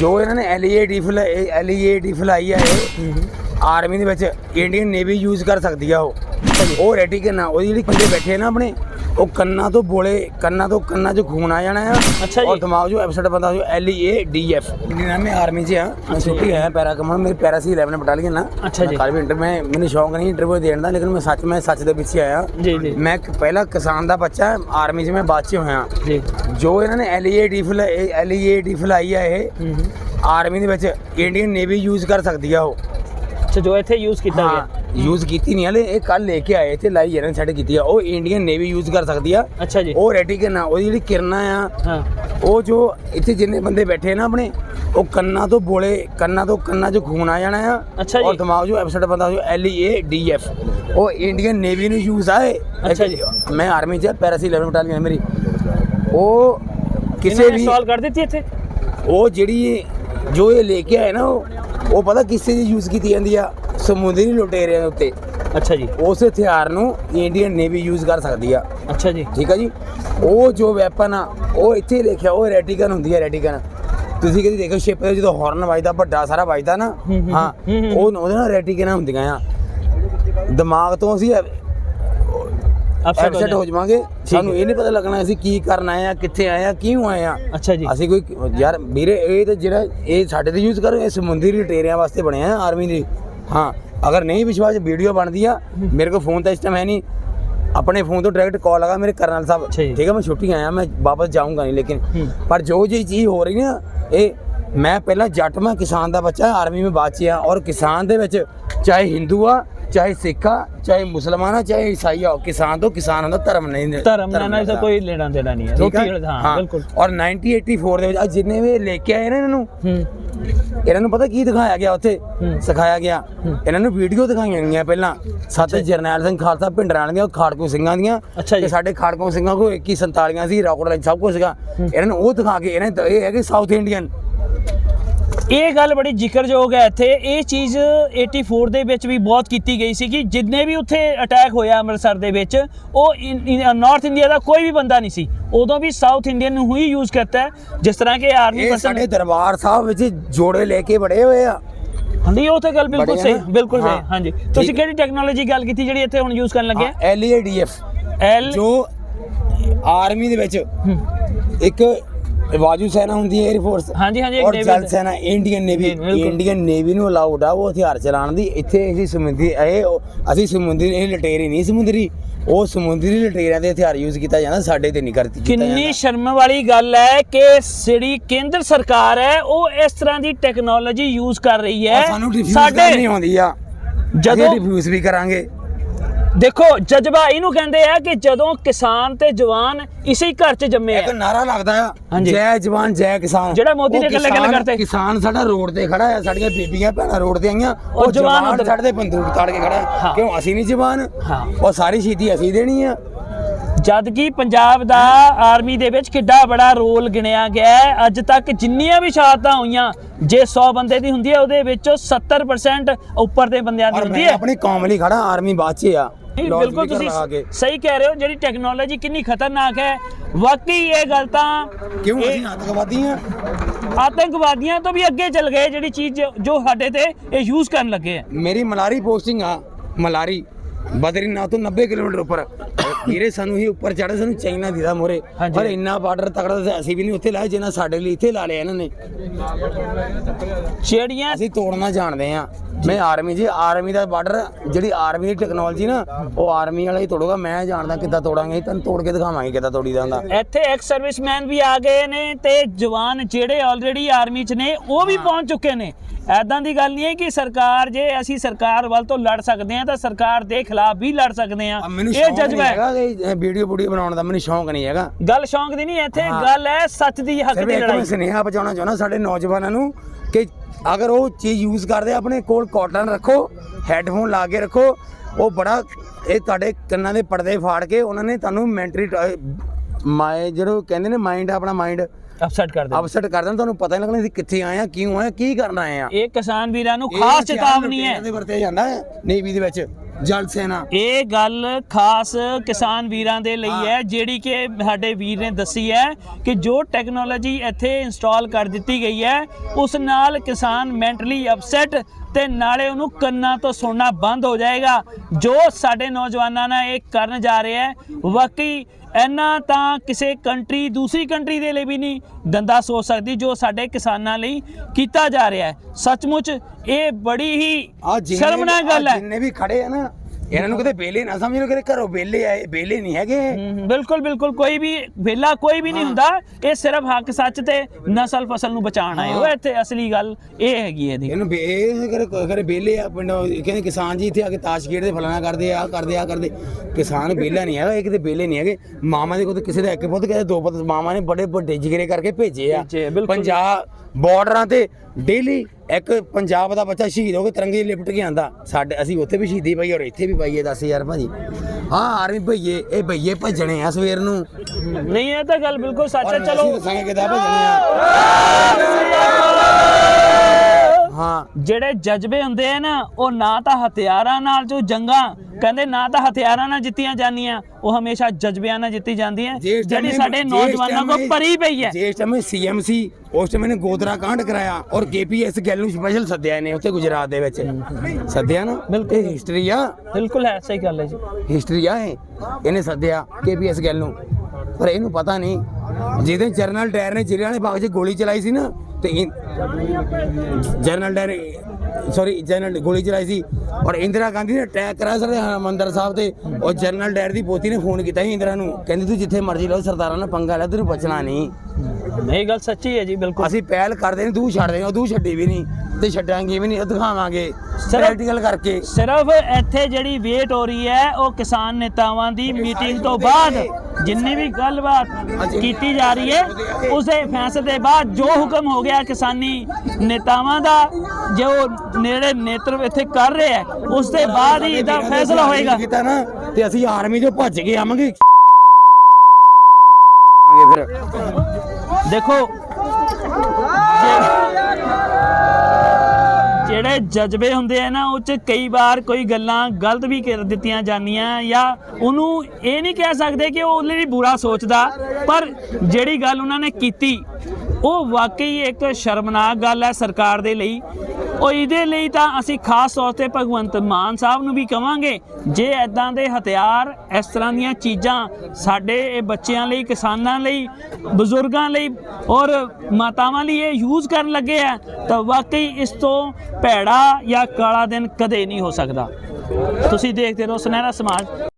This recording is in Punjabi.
ਜੋ ਇਹਨਾਂ ਨੇ E ਐਲਈਏ ਡੀਫਲ ਐਲਈਏ ਡੀਫਲ ਆਈ ਆ ਇਹ ਆਰਮੀ ਦੇ ਵਿੱਚ ਇੰਡੀਅਨ ਨੇਵੀ ਯੂਜ਼ ਕਰ ਸਕਦੀ ਆ ਉਹ। ਉਹ ਰੈਡੀ ਕਰਨਾ ਉਹਦੀ ਜਿਹੜੀ ਬੰਦੇ ਬੈਠੇ ਨਾ ਆਪਣੇ ਉਹ ਕੰਨਾਂ ਤੋਂ ਬੋਲੇ ਕੰਨਾਂ ਤੋਂ ਕੰਨਾਂ 'ਚ ਖੂਨ ਆ ਜਾਣਾ ਆ। ਅੱਛਾ ਜੀ। ਔਰ ਦਿਮਾਗ 'ਚੋਂ ਐਪਸੈਟ ਬੰਦਾ ਜੋ ਐਲਈਏ ਡੀਐਫ ਨਾਮ ਹੈ ਆਰਮੀ 'ਚ ਆ ਮੈਂ ਛੁੱਟੀ ਆਇਆ ਪੈਰਾ ਕਮਾਂਡ ਮੇਰੇ ਪੈਰਾ ਸੀ 11 ਬਟਾਲੀਅਨ ਨਾ ਅੱਛਾ ਜੀ। ਕੱਲ ਵੀ ਇੰਟਰ ਮੈਂ ਮੈਨੂੰ ਸ਼ੌਂਕ ਨਹੀਂ ਇੰਟਰਵਿਊ ਦੇਣ ਦਾ ਲੇਕਿਨ ਮੈਂ ਸੱਚ ਮੈਂ ਸੱਚ ਦੇ ਪਿੱਛੇ ਆਇਆ। ਜੀ ਜੀ। ਮੈਂ ਇੱਕ ਪਹਿਲਾ ਕਿਸਾਨ ਦਾ ਬੱਚਾ ਆਰਮੀ 'ਚ ਮੈਂ ਬਾਅਦ 'ਚ ਹੋਇਆ। ਜੀ। ਜੋ ਇਹਨਾਂ ਨੇ E ਐਲਈਏ ਡੀਫਲ ਐਲਈਏ ਡੀਫਲ ਆਈ ਆ ਇਹ ਹੂੰ ਹੂੰ। ਆਰਮੀ ਦੇ ਵਿੱਚ ਇੰਡੀਅਨ ਨੇਵੀ ਯੂਜ਼ ਕਰ ਸਕਦੀ ਆ ਉਹ। ਅੱਛਾ ਜੋ ਇੱਥੇ ਯੂਜ਼ ਕੀਤਾ ਗਿਆ। ਯੂਜ਼ ਕੀਤੀ ਨਹੀਂ ਹਲੇ ਇਹ ਕੱਲ ਲੈ ਕੇ ਆਏ ਤੇ ਲਾਈ ਇਹਨਾਂ ਸੈੱਟ ਕੀਤੀ ਆ। ਉਹ ਇੰਡੀਅਨ ਨੇਵੀ ਯੂਜ਼ ਕਰ ਸਕਦੀ ਆ। ਅੱਛਾ ਜੀ। ਉਹ ਰੈਡੀ ਕਰਨਾ ਉਹਦੀ ਜਿਹੜੀ ਕਿਰਨਾਂ ਆ ਹਾਂ। ਉਹ ਜੋ ਇੱਥੇ ਜਿੰਨੇ ਬੰਦੇ ਬੈਠੇ ਨਾ ਆਪਣੇ ਉਹ ਕੰਨਾਂ ਤੋਂ ਬੋਲੇ ਕੰਨਾਂ ਤੋਂ ਕੰਨਾਂ 'ਚ ਖੂਨ ਆ ਜਾਣਾ ਆ। ਅੱਛਾ ਜੀ। ਔਰ ਦਿਮਾਗ 'ਚੋਂ ਐਪਸੈਟ ਬੰਦਾ ਜੋ L E A D F ਉਹ ਇੰਡੀਅਨ ਨੇਵੀ ਨੂੰ ਯੂਜ਼ ਆਏ ਅੱਛਾ ਜੀ। ਮੈਂ ਆਰਮੀ 'ਚ ਪੈਰਾਸੀ 11 ਬਟਾਲੀਅਨ ਹੈ ਮੇਰੀ। ਉਹ ਕਿਸੇ ਵੀ ਸਵਾਲ ਕਰ ਦਿੱਤੀ ਇੱਥੇ? ਉਹ ਜਿਹੜੀ ਜੋ ਇਹ ਲੈ ਕੇ ਆਏ ਨਾ ਉਹ ਪਤਾ ਕਿਸੇ ਦੀ ਯੂਜ਼ ਕੀਤੀ ਜਾਂਦੀ ਆ? ਸਮੁੰਦਰੀ ਲੁਟੇਰਿਆਂ ਦੇ ਉੱਤੇ। ਅੱਛਾ ਜੀ। ਉਸ ਹਥਿਆਰ ਨੂੰ ਇੰਡੀਅਨ ਨੇਵੀ ਯੂਜ਼ ਕਰ ਸਕਦੀ ਆ। ਅੱਛਾ ਜੀ। ਠੀਕ ਆ ਜੀ? ਉਹ ਜੋ ਵੈਪਨ ਆ ਉਹ ਇੱਥੇ ਲਿਖਿਆ ਉਹ ਰੈਡੀਕਨ ਹੁੰਦੀ ਹੈ ਰੈਡੀਕਨ ਤੁਸੀਂ ਕਦੀ ਦੇਖੋ ਸ਼ਿਪ ਦੇ ਜਦੋਂ ਹਾਰਨ ਵੱਜਦਾ ਵੱਡਾ ਸਾਰਾ ਵੱਜਦਾ ਨਾ ਹੂੰ। ਉਹ ਉਹਦੇ ਨਾਲ ਰੈਡੀਕਨ ਹੁੰਦੀਆਂ ਆ। ਦਿਮਾਗ ਤੋਂ ਅਸੀਂ ਅਪਸੈਟ ਹੋ ਜਾਵਾਂਗੇ। ਸਾਨੂੰ ਇਹ ਨਹੀਂ ਪਤਾ ਲੱਗਣਾ ਅਸੀਂ ਕੀ ਕਰਨ ਆਏ ਆ ਕਿੱਥੇ ਆਏ ਆ ਕਿਉਂ ਆਏ ਆ। ਅੱਛਾ ਜੀ। ਅਸੀਂ ਕੋਈ ਯਾਰ ਵੀਰੇ ਇਹ ਤਾਂ ਜਿਹੜਾ ਇਹ ਸਾਡੇ ਤੇ ਯੂਜ਼ ਕਰੋ ਇਹ ਸਮੁੰਦਰੀ ਲਟੇਰਿਆਂ ਵਾਸਤੇ ਬਣਿਆ ਆਰਮੀ ਦੇ। ਹਾਂ ਅਗਰ ਨਹੀਂ ਵਿਸ਼ਵਾਸ ਵੀਡੀਓ ਬਣਦੀ ਆ ਮੇਰੇ ਕੋਲ ਫੋਨ ਤਾਂ ਇਸ ਟਾਈਮ ਹੈ ਨਹੀਂ ਆਪਣੇ ਫੋਨ ਤੋਂ ਡਾਇਰੈਕਟ ਕਾਲ ਲਗਾ ਮੇਰੇ ਕਰਨਲ ਸਾਹਿਬ ਅੱਛਾ ਜੀ। ਠੀਕ ਹੈ ਮੈਂ ਛੁੱਟੀ ਆਇਆ ਮੈਂ ਵਾਪਸ ਜਾਊਂਗਾ ਨਹੀਂ ਲੇਕਿਨ। ਪਰ ਜੋ ਜੀ ਚੀਜ਼ ਹੋ ਰਹੀ ਨਾ ਇਹ ਮੈਂ ਪਹਿਲਾਂ ਜੱਟ ਮੈਂ ਕਿਸਾਨ ਦਾ ਬੱਚਾ ਆਰਮੀ ਵਿੱਚ ਬਾਅਦ 'ਚ ਆ ਔਰ ਕਿਸਾਨ ਦੇ ਵਿੱਚ ਚਾਹੇ ਹਿੰਦੂ ਆ ਚਾਹੇ ਸਿੱਖ ਆ ਚਾਹੇ ਮੁਸਲਮਾਨ ਆ ਚਾਹੇ ਈਸਾਈ ਆ ਕਿਸਾਨ ਤੋਂ ਕਿਸਾਨ ਹੁੰਦਾ ਧਰਮ ਨਹੀਂ ਧਰਮ ਨਾਲ ਨਾਲ ਤਾਂ ਦਾ। ਕੋਈ ਲੈਣਾ ਦੇਣਾ ਨਹੀਂ ਹੈ? ਰੋਟੀ ਹਾਂ ਬਿਲਕੁਲ ਔਰ 1984 ਦੇ ਵਿੱਚ ਜਿੰਨੇ ਵੀ ਲੈ ਕੇ ਆਏ ਨਾ ਇਹਨਾਂ ਨੂੰ ਇਹਨਾਂ ਨੂੰ ਪਤਾ ਕੀ ਦਿਖਾਇਆ ਗਿਆ ਉੱਥੇ। ਸਿਖਾਇਆ ਗਿਆ। ਇਹਨਾਂ ਨੂੰ ਵੀਡੀਓ ਦਿਖਾਈਆਂ ਗਈਆਂ ਪਹਿਲਾਂ। ਸੱਤ ਜਰਨੈਲ ਸਿੰਘ ਖਾਲਸਾ ਭਿੰਡਰਾਂ ਦੀਆਂ ਖਾੜਕੂ ਸਿੰਘਾਂ ਦੀਆਂ। ਤੇ ਸਾਡੇ ਖਾੜਕੂ ਸਿੰਘਾਂ ਕੋਲ 2147 ਸੀ ਰੌਕਟ ਲਾਈਨ ਸਭ ਕੁਝ ਸੀਗਾ। ਇਹਨਾਂ ਨੂੰ ਉਹ ਦਿਖਾ ਕੇ ਇਹਨਾਂ ਇਹ ਹੈ ਕਿ ਸਾਊਥ ਇੰਡੀਅਨ ਇਹ ਗੱਲ ਬੜੀ ਜ਼ਿਕਰਯੋਗ ਹੈ ਇੱਥੇ। ਇਹ ਚੀਜ਼ 84 ਦੇ ਵਿੱਚ ਵੀ ਬਹੁਤ ਕੀਤੀ ਗਈ ਸੀ ਕਿ ਜਿੰਨੇ ਵੀ ਉੱਥੇ ਅਟੈਕ ਹੋਇਆ ਅੰਮ੍ਰਿਤਸਰ ਦੇ ਵਿੱਚ ਉਹ ਨਾਰਥ ਇੰਡੀਆ ਦਾ ਕੋਈ ਵੀ ਬੰਦਾ ਨਹੀਂ ਸੀ। ਉਦੋਂ ਵੀ ਸਾਊਥ ਇੰਡੀਅਨ ਨੂੰ ਹੀ ਯੂਜ਼ ਕਰਤਾ ਜਿਸ ਤਰ੍ਹਾਂ ਕਿ ਆਰਮੀ ਪਰਸਨ ਸਾਡੇ ਦਰਬਾਰ ਸਾਹਿਬ ਵਿੱਚ ਜੋੜੇ ਲੈ ਕੇ ਬੜੇ ਹੋਏ ਆ। ਹਾਂਜੀ ਉਹ ਤਾਂ ਗੱਲ ਬਿਲਕੁਲ ਸਹੀ ਆ? ਬਿਲਕੁਲ ਸਹੀ। ਹਾਂਜੀ। ਤੁਸੀਂ। ਕਿਹੜੀ ਟੈਕਨੋਲੋਜੀ ਗੱਲ ਕੀਤੀ ਜਿਹੜੀ ਇੱਥੇ ਹੁਣ ਯੂਜ਼ ਕਰਨ ਲੱਗੇ? ਐਲਈਡੀਐਫ ਐਲ ਜੋ ਆਰਮੀ ਦੇ ਵਿੱਚ ਇੱਕ ਵਾਯੂ ਸੈਨਾ ਹੁੰਦੀ ਹੈ 에ਅਰ ਫੋਰਸ ਹਾਂਜੀ ਹਾਂਜੀ ਔਰ ਜਲ ਸੈਨਾ ਇੰਡੀਅਨ ਨੇਵੀ। ਇੰਡੀਅਨ ਨੇਵੀ ਨੂੰ ਅਲਾਉਡ ਆ ਉਹ ਹਥਿਆਰ ਚਲਾਉਣ ਦੀ। ਇੱਥੇ ਅਸੀਂ ਸਮੁੰਦਰੀ ਇਹ ਅਸੀਂ ਸਮੁੰਦਰੀ ਇਹ ਲਟੇਰੇ ਨਹੀਂ ਸਮੁੰਦਰੀ। ਉਹ ਸਮੁੰਦਰੀ ਲਟੇਰਿਆਂ ਦੇ ਹਥਿਆਰ ਯੂਜ਼ ਕੀਤਾ ਜਾਂਦਾ ਸਾਡੇ ਤੇ ਨਹੀਂ ਕਰਤੀ ਕੀਤਾ ਕਿੰਨੀ। ਸ਼ਰਮ ਵਾਲੀ ਗੱਲ ਹੈ ਕਿ ਜਿਹੜੀ ਕੇਂਦਰ ਸਰਕਾਰ ਹੈ ਉਹ ਇਸ ਤਰ੍ਹਾਂ ਦੀ ਟੈਕਨੋਲੋਜੀ ਯੂਜ਼ ਕਰ ਰਹੀ ਹੈ। ਸਾਨੂੰ ਡਿਫਿਊਜ਼ ਕਰਨੀ ਆਉਂਦੀ ਆ। ਜਦੋਂ ਡਿਫਿਊਜ਼ ਵੀ ਕਰਾਂਗੇ। ਦੇਖੋ ਜਜ਼ਬਾ ਇਹਨੂੰ ਕਹਿੰਦੇ ਆ ਕਿ ਜਦੋਂ ਕਿਸਾਨ ਤੇ ਜਵਾਨ ਇਸੇ ਘਰ 'ਚ ਜੰਮੇ ਇੱਕ ਆ ਨਾਰਾ ਲੱਗਦਾ ਆ ਹਾਂਜੀ। ਜੈ ਜਵਾਨ ਜੈ ਕਿਸਾਨ। ਜਿਹੜਾ ਮੋਦੀ ਉਹ ਨੇ ਗੱਲਾਂ ਕਿਸਾਨ- ਕਰਤੇ। ਕਿਸਾਨ ਸਾਡਾ ਰੋਡ ਤੇ ਖੜਾ ਆ ਸਾਡੀਆਂ ਬੀਬੀਆਂ ਭੈਣਾਂ ਰੋਡ ਤੇ ਆਈਆਂ ਉਹ ਜਵਾਨ ਉੱਧਰ- ਸਾਡੇ ਤੇ ਬੰਦੂਕ ਤਾੜ ਕੇ ਖੜਾ ਹੈ। ਕਿਉਂ? ਅਸੀਂ ਨਹੀਂ ਜਵਾਨ। ਹਾਂ। ਉਹ ਸਾਰੀ ਸ਼ਹੀਦੀ ਅਸੀਂ ਦੇਣੀ ਆ। ਜਦ ਕਿ ਪੰਜਾਬ ਦਾ ਆਰਮੀ ਦੇ ਵਿੱਚ ਕਿੱਡਾ ਬੜਾ ਰੋਲ ਗਿਣਿਆ ਗਿਆ ਹੈ। ਅੱਜ ਤੱਕ ਜਿੰਨੀਆਂ ਵੀ ਸ਼ਹਾਦਤਾਂ ਹੋਈਆਂ ਜੇ 100 ਬੰਦੇ ਦੀ ਹੁੰਦੀ ਹੈ ਉਹਦੇ ਵਿੱਚੋਂ 70% ਉੱਪਰ ਦੇ ਬੰਦਿਆਂ ਦੀ ਔਰ ਹੁੰਦੀ ਮੈਂ ਹੈ। ਆਪਣੀ ਕੌਮ ਲਈ ਖੜਾ ਆਰਮੀ ਬਾਅਦ ਚ ਆ। ਨਹੀਂ, ਬਿਲਕੁਲ ਤੁਸੀਂ। ਸਹੀ ਕਹਿ ਰਹੇ ਹੋ ਜਿਹੜੀ ਟੈਕਨੋਲੋਜੀ ਕਿੰਨੀ ਖਤਰਨਾਕ ਹੈ। ਵਾਕਈ ਇਹ ਗੱਲ ਤਾਂ ਕਿਉਂ? ਅਸੀਂ ਆਤੰਕਵਾਦੀ ਆ ਆਤੰਕਵਾਦੀਆਂ ਤੋਂ ਵੀ ਅੱਗੇ ਚੱਲ ਗਏ ਜਿਹੜੀ ਚੀਜ਼ ਜੋ ਸਾਡੇ ਤੇ ਇਹ ਯੂਜ਼ ਕਰਨ ਲੱਗੇ ਆ ਮੇਰੀ ਮਲਾਰੀ ਪੋਸਟਿੰਗ ਆ ਮਲਾਰੀ ਬਦਰੀਨਾਥ ਤੋਂ 90 ਕਿਲੋਮੀਟਰ ਉੱਪਰ। ਵੀਰੇ ਸਾਨੂੰ ਹੀ ਉੱਪਰ ਚੜ੍ਹੇ ਸਾਨੂੰ ਚਾਈਨਾ ਦੀਦਾ ਮੋਰੇ। ਪਰ ਇੰਨਾ ਬਾਰਡਰ ਤਕੜਾ ਤਾਂ ਅਸੀਂ ਵੀ ਨਹੀਂ ਉੱਥੇ ਲਾਇਆ ਜਿੰਨਾ ਸਾਡੇ ਲਈ ਇੱਥੇ ਲਾ ਲਿਆ ਇਹਨਾਂ ਨੇ। ਜਿਹੜੀਆਂ ਅਸੀਂ ਤੋੜਨਾ ਜਾਣਦੇ ਆ ਮੈਂ ਆਰਮੀ ਜੀ ਆਰਮੀ ਦਾ ਬਾਰਡਰ ਜਿਹੜੀ ਆਰਮੀ ਦੀ ਟੈਕਨੋਲੋਜੀ ਨਾ ਉਹ ਆਰਮੀ ਵਾਲਾ ਹੀ ਤੋੜੂਗਾ। ਮੈਂ ਜਾਣਦਾ ਕਿੱਦਾਂ ਤੋੜਾਂਗੇ ਤੁਹਾਨੂੰ ਤੋੜ ਕੇ ਦਿਖਾਵਾਂਗੇ ਕਿੱਦਾਂ ਤੋੜੀਦਾ ਹੁੰਦਾ ਇੱਥੇ ਐਕਸ ਸਰਵਿਸਮੈਨ ਵੀ ਆ ਗਏ ਨੇ ਤੇ ਜਵਾਨ ਜਿਹੜੇ ਆਲਰੇਡੀ ਆਰਮੀ 'ਚ ਨੇ ਉਹ ਵੀ ਪਹੁੰਚ ਚੁੱਕੇ ਨੇ। ਐਦਾਂ ਦੀ ਗੱਲ ਨਹੀਂ ਹੈ ਕਿ ਸਰਕਾਰ ਜੇ ਅਸੀਂ ਸਰਕਾਰ ਵੱਲ ਤੋਂ ਲੜ ਸਕਦੇ ਹਾਂ ਤਾਂ ਸਰਕਾਰ ਦੇ ਖਿਲਾਫ ਵੀ ਲੜ ਸਕਦੇ ਆ ਇਹ ਜਜ਼ਬਾ ਹੈ। ਵੀਡੀਓ ਵੀਡੀਓ ਬਣਾਉਣ ਦਾ ਮੈਨੂੰ ਸ਼ੌਂਕ ਨਹੀਂ ਹੈਗਾ। ਗੱਲ ਸ਼ੌਂਕ ਦੀ ਨਹੀਂ ਇੱਥੇ। ਗੱਲ ਹੈ ਸੱਚ ਦੀ ਹੱਕ ਦੀ ਲੜਾਈ। ਸੁਨੇਹਾ ਪਹੁੰਚਾਉਣਾ ਚਾਹੁੰਦਾ ਸਾਡੇ ਨੌਜਵਾਨਾਂ ਨੂੰ ਕਿ ਅਗਰ ਉਹ ਚੀਜ਼ ਯੂਜ਼ ਕਰਦੇ ਆ, ਆਪਣੇ ਕੋਲ ਕਾਟਨ ਰੱਖੋ ਹੈੱਡਫੋਨ ਲਾ ਕੇ ਰੱਖੋ ਉਹ ਬੜਾ ਇਹ ਤੁਹਾਡੇ ਕੰਨਾਂ ਦੇ ਪਰਦੇ ਫਾੜ ਕੇ ਉਹਨਾਂ ਨੇ ਤੁਹਾਨੂੰ ਮੈਂਟਰੀ ਮਾਏ ਜਿਹੜਾ ਕਹਿੰਦੇ ਨੇ ਮਾਈਂਡ ਆਪਣਾ ਮਾਈਂਡ ਅਪਸੈਟ ਕਰ ਦੇ ਅਪਸੈਟ ਕਰ ਦੇਣ ਤੁਹਾਨੂੰ ਪਤਾ ਨਹੀਂ ਲੱਗਣਾ ਅਸੀਂ ਕਿੱਥੇ ਆਏ ਆ ਕਿਉਂ ਆਏ ਆ ਕੀ ਕਰਨ ਆਏ ਆ। ਇਹ ਕਿਸਾਨ ਵੀਰਾਂ ਨੂੰ ਖਾਸ ਚੇਤਾਵਨੀ ਹੈ। ਲੁਟੇਰਿਆਂ ਦੇ ਵਰਤੇ ਜਾਂਦਾ ਹੈ ਨੇਵੀ ਦੇ ਵਿੱਚ ਜਲ ਸੈਨਾ। ਇਹ ਗੱਲ ਖਾਸ ਕਿਸਾਨ ਵੀਰਾਂ ਦੇ ਲਈ ਹੈ ਜਿਹੜੀ ਕਿ ਸਾਡੇ ਵੀਰ ਨੇ ਦੱਸੀ ਹੈ ਕਿ ਜੋ ਟੈਕਨੋਲੋਜੀ ਇੱਥੇ ਇੰਸਟਾਲ ਕਰ ਦਿੱਤੀ ਗਈ ਹੈ ਉਸ ਨਾਲ ਕਿਸਾਨ ਮੈਂਟਲੀ ਅਪਸੈਟ ਤੇ ਨਾਲੇ ਉਹਨੂੰ ਕੰਨਾਂ ਤੋਂ ਸੁਣਨਾ ਬੰਦ ਹੋ ਜਾਏਗਾ। ਜੋ ਸਾਡੇ ਨੌਜਵਾਨਾਂ ਨਾਲ ਇਹ ਕਰਨ ਜਾ ਰਿਹਾ ਹੈ ਵਾਕਈ ਇੰਨਾ ਤਾਂ ਕਿਸੇ ਕੰਟਰੀ ਦੂਸਰੀ ਕੰਟਰੀ ਦੇ ਲਈ ਵੀ ਨਹੀਂ ਦੰਦਾ ਸੋਚ ਸਕਦੀ ਜੋ ਸਾਡੇ ਕਿਸਾਨਾਂ ਲਈ ਕੀਤਾ ਜਾ ਰਿਹਾ ਹੈ। ਸੱਚਮੁੱਚ ਇਹ ਬੜੀ ਹੀ ਸ਼ਰਮਨਾਕ ਗੱਲ ਹੈ। ਜਿੰਨੇ ਵੀ ਖੜੇ ਆ ਨਾ ਇਹਨਾਂ ਨੂੰ ਕਿਤੇ ਬੇਲੇ ਨਾ ਸਮਝ ਲਓ ਕਿ ਘਰੋਂ ਬੇਲੇ ਆਏ ਬੇਲੇ ਨਹੀਂ ਹੈਗੇ। ਬਿਲਕੁਲ ਬਿਲਕੁਲ ਕੋਈ ਵੀ ਵਿਹਲਾ ਕੋਈ ਵੀ ਨਹੀਂ ਹੁੰਦਾ ਇਹ ਸਿਰਫ ਹੱਕ ਸੱਚ ਤੇ ਨਸਲ ਫਸਲ ਨੂੰ ਬਚਾਉਣ ਆਏ ਉਹ ਇੱਥੇ ਅਸਲੀ ਗੱਲ ਇਹ ਹੈਗੀ ਹੈ ਇਹਦੀ। ਇਹਨੂੰ ਇਹ ਕਰੇ ਕਰੇ ਬੇਲੇ ਆ ਪਿੰਡੋਂ ਕਹਿੰਦੇ ਕਿਸਾਨ ਜੀ ਇੱਥੇ ਆ ਕੇ ਤਾਸ਼ ਖੇਡਦੇ ਫਲਾਣਾ ਕਰਦੇ ਆ ਕਰਦੇ ਆ ਕਰਦੇ ਕਿਸਾਨ ਬੇਲਾ ਨਹੀਂ ਹੈਗਾ ਇਹ ਕਿਤੇ ਬੇਲੇ ਨਹੀਂ ਹੈਗੇ। ਮਾਮਾ ਦੇ ਕੋਲ ਕਿਸੇ ਦਾ ਇੱਕ ਪੁੱਤ ਕਿਸੇ ਦੋ ਪੁੱਤ ਮਾਮਾ ਨੇ ਬੜੇ ਵੱਡੇ ਜਿਗਰੇ ਕਰਕੇ ਭੇਜੇ ਆ। ਪੰਜਾਬ ਬਾਰਡਰਾਂ ਤੇ ਡੇਲੀ ਇੱਕ ਪੰਜਾਬ ਦਾ ਬੱਚਾ ਸ਼ਹੀਦ ਹੋ ਕੇ ਤਿਰੰਗੇ ਲਿਪਟ ਕੇ ਆਂਦਾ। ਸਾਡੇ ਅਸੀਂ ਉੱਥੇ ਵੀ ਸ਼ਹੀਦੀ ਪਾਈ ਔਰ ਇੱਥੇ ਵੀ ਪਾਈਏ ਦੱਸ ਯਾਰ ਭਾਜੀ। ਹਾਂ ਆਰਮੀ ਭਈਏ ਇਹ ਭਈਏ ਭੱਜਣੇ ਆ ਸਵੇਰ ਨੂੰ। ਨਹੀਂ ਇਹ ਤਾਂ ਗੱਲ ਬਿਲਕੁਲ ਸੱਚ ਹੈ ਚਲੋ। ਅਸੀਂ ਦੱਸਾਂਗੇ ਕਿੱਦਾਂ ਭੱਜਣੇ ਆ। ਹਾਂ। ਜਿਹੜੇ ਜਜ਼ਬੇ ਹੁੰਦੇ ਆ ਨਾ ਉਹ ਨਾ ਤਾਂ ਹਥਿਆਰਾਂ ਨਾਲ ਜੋ ਜੰਗਾਂ ਕਹਿੰਦੇ ਨਾ ਤਾਂ ਹਥਿਆਰਾਂ ਨਾਲ ਜਿੱਤੀਆਂ ਜਾਂਦੀਆਂ ਉਹ ਹਮੇਸ਼ਾ ਜਜ਼ਬਿਆਂ ਨਾਲ ਜਿੱਤੀ ਜਾਂਦੀਆਂ। ਜਿਸ ਜਿਹੜੀ ਸਾਡੇ ਨੌਜਵਾਨਾਂ ਕੋ ਭਰੀ ਪਈ ਹੈ। ਜਿਸ ਟਾਈਮ ਸੀਐਮ ਸੀ ਉਸ ਟਾਈਮ ਇਹਨੇ ਗੋਦਰਾ ਕਾਂਡ ਕਰਾਇਆ ਔਰ ਕੇਪੀਐਸ ਗੱਲ ਨੂੰ ਸਪੈਸ਼ਲ ਸੱਦਿਆ ਇਹਨੇ ਉੱਥੇ ਗੁਜਰਾਤ ਦੇ ਵਿੱਚ। ਸੱਦਿਆ ਨਾ? ਬਿਲਕੁਲ। ਇਹ ਹਿਸਟਰੀ ਆ। ਬਿਲਕੁਲ ਹੈ ਸਹੀ ਗੱਲ ਹੈ ਜੀ। ਹਿਸਟਰੀ ਆ ਇਹ। ਇਹਨੇ ਸੱਦਿਆ ਕੇਪੀਐਸ ਗੱਲ ਨੂੰ। ਪਰ ਇਹਨੂੰ ਪਤਾ ਨਹੀਂ। ਜਿਹਦੇ ਜਰਨਲ ਡਾਇਰ ਨੇ ਜ਼ਿਲ੍ਹੇ ਵਾਲੇ ਬਾਗ 'ਚ ਗੋਲੀ ਚਲਾਈ ਸੀ ਨਾ ਤੇ ਇਨ- ਜਰਨਲ ਡਾਇਰ ਸੌਰੀ ਜਨਰਲ ਗੋਲੀ ਚਲਾਈ ਸੀ। ਔਰ ਇੰਦਰਾ ਗਾਂਧੀ ਨੇ ਅਟੈਕ ਕਰਾਇਆ ਸਰ ਹਰਮੰਦਰ ਸਾਹਿਬ ਤੇ। ਉਹ ਜਰਨਲ ਡਾਇਰ ਦੀ ਪੋਤੀ ਨੇ ਫੋਨ ਕੀਤਾ ਸੀ ਇੰਦਰਾ ਨੂੰ। ਕਹਿੰਦੀ ਤੂੰ ਜਿੱਥੇ ਮਰਜ਼ੀ ਲਓ ਸਰਦਾਰਾਂ ਨਾਲ ਪੰਗਾ ਲੈ ਤੈਨੂੰ ਬਚਣਾ ਨਹੀਂ। ਇਹ ਗੱਲ ਸੱਚੀ ਹੈ ਜੀ ਬਿਲਕੁਲ। ਅਸੀਂ ਪਹਿਲ ਕਰਦੇ ਨੇ ਤੂੰ ਛੱਡ ਦੇ ਉਹ ਤੂੰ ਛੱਡੀ ਵੀ ਨਹੀਂ ਤੇ ਛੱਡਾਂਗੇ ਵੀ ਨਹੀਂ ਦਿਖਾਵਾਂਗੇ ਪ੍ਰੈਕਟੀਕਲ ਕਰਕੇ। ਸਿਰਫ ਇੱਥੇ ਜਿਹੜੀ ਵੇਟ ਹੋ ਰਹੀ ਹੈ ਉਹ ਕਿਸਾਨ ਨੇਤਾਵਾਂ ਦੀ ਮੀਟਿੰਗ ਤੋਂ ਬਾਅਦ ਜਿੰਨੀ ਵੀ ਗੱਲਬਾਤ ਕੀਤੀ ਜਾ ਰਹੀ ਹੈ ਉਸੇ ਫੈਸਲੇ ਦੇ ਬਾਅਦ ਜੋ ਹੁਕਮ ਹੋ ਗਿਆ ਕਿਸਾਨੀ ਨੇਤਾਵਾਂ ਦਾ ਜੋ ਨੇੜੇ ਨੇਤਰਵ ਇੱਥੇ ਕਰ ਰਹੇ ਹੈ ਉਸ ਦੇ ਬਾਅਦ ਹੀ ਇਹਦਾ ਫੈਸਲਾ ਹੋਏਗਾ। ਕੀਤਾ ਨਾ ਤੇ ਅਸੀਂ ਆਰਮੀ ਚੋਂ ਭੱਜ ਕੇ ਆਵਾਂਗੇ। ਫਿਰ ਦੇਖੋ ਜਿਹੜੇ ਜਜ਼ਬੇ ਹੁੰਦੇ ਆ ਨਾ, ਉਹ ਚ ਕਈ ਵਾਰ ਕੋਈ ਗੱਲਾਂ ਗਲਤ ਵੀ ਕਰ ਦਿੱਤੀਆਂ ਜਾਂਦੀਆਂ ਜਾਂ ਉਹਨੂੰ ਇਹ ਨਹੀਂ ਕਹਿ ਸਕਦੇ ਕਿ ਉਹ ਉਹਦੇ ਲਈ ਬੁਰਾ ਸੋਚਦਾ। ਪਰ ਜਿਹੜੀ ਗੱਲ ਉਹਨਾਂ ਨੇ ਕੀਤੀ, ਉਹ ਵਾਕਈ ਇੱਕ ਸ਼ਰਮਨਾਕ ਗੱਲ ਹੈ ਸਰਕਾਰ ਦੇ ਲਈ। ਉਹ ਇਹਦੇ ਲਈ ਤਾਂ ਅਸੀਂ ਖਾਸ ਤੌਰ ਤੇ ਭਗਵੰਤ ਮਾਨ ਸਾਹਿਬ ਨੂੰ ਵੀ ਕਵਾਂਗੇ, ਜੇ ਐਦਾਂ ਦੇ ਹਥਿਆਰ ਇਸ ਤਰ੍ਹਾਂ ਦੀਆਂ ਚੀਜ਼ਾਂ ਸਾਡੇ ਇਹ ਬੱਚਿਆਂ ਲਈ, ਕਿਸਾਨਾਂ ਲਈ, ਬਜ਼ੁਰਗਾਂ ਲਈ ਔਰ ਮਾਤਾਵਾਂ ਲਈ ਇਹ ਯੂਜ਼ ਕਰਨ ਲੱਗੇ ਆ, ਤਾਂ ਵਾਕਈ ਇਸ ਤੋਂ ਭੈੜਾ ਜਾਂ ਕਾਲਾ ਦਿਨ ਕਦੇ ਨਹੀਂ ਹੋ ਸਕਦਾ। ਤੁਸੀਂ ਦੇਖਦੇ ਰਹੋ ਸੁਨਹਿਰਾ ਸਮਾਜ।